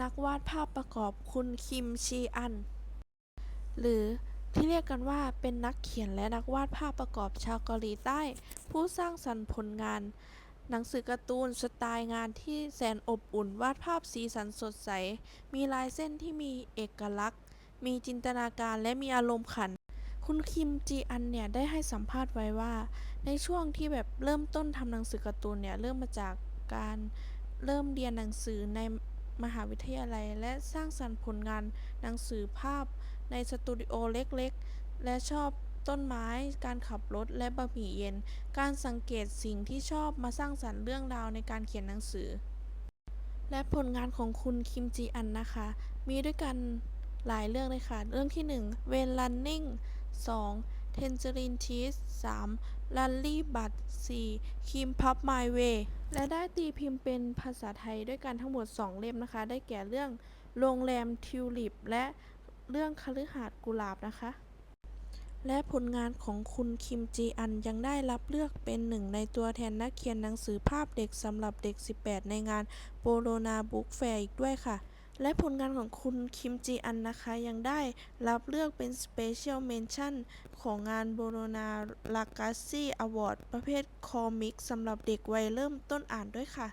นักวาดภาพประกอบคุณคิมชีอัน หรือที่เรียกกันว่าเป็นนักเขียนและนักวาดภาพประกอบชาวเกาหลีใต้ ผู้สร้างสรรค์ผลงาน หนังสือการ์ตูนสไตล์งานที่แสนอบอุ่น วาดภาพสีสันสดใส มีลายเส้นที่มีเอกลักษณ์ มีจินตนาการและมีอารมณ์ขัน คุณคิมจีอันเนี่ยได้ให้สัมภาษณ์ไว้ว่า ในช่วงที่แบบเริ่มต้นทำหนังสือการ์ตูนเนี่ยเริ่มมาจากการเริ่มเรียนหนังสือใน มหาวิทยาลัย และสร้างสรรค์ผลงานหนังสือภาพในสตูดิโอเล็กๆ และชอบต้นไม้ การขับรถ และบะหมี่เย็น การสังเกตสิ่งที่ชอบมาสร้างสรรค์เรื่องราวในการเขียนหนังสือ และผลงานของคุณคิมจีอันนะคะ มีด้วยกันหลายเรื่องเลยค่ะ เรื่องที่1 When Running 2 Tangerine Cheese 3 Rally Bud 4 Kim Pop My Way และได้ตีพิมพ์เป็นภาษาไทยด้วยกันทั้งหมด 2 เล่มนะคะ ได้แก่เรื่องโรงแรมทิวลิป และเรื่องคฤหาสน์กุหลาบนะคะ และผลงานของคุณคิมจีอันยังได้รับเลือกเป็นหนึ่งในตัวแทนนักเขียนหนังสือภาพเด็กสำหรับเด็ก 18 ในงานโปโลนาบุ๊กแฟร์อีกด้วยค่ะ และผลงานของคุณคิมจีอันนะคะ ยังได้รับเลือกเป็น Special Mention ของงานโบโลนาลากาซี่อวอร์ดประเภทคอมิกสำหรับเด็กวัยเริ่มต้นอ่านด้วยค่ะ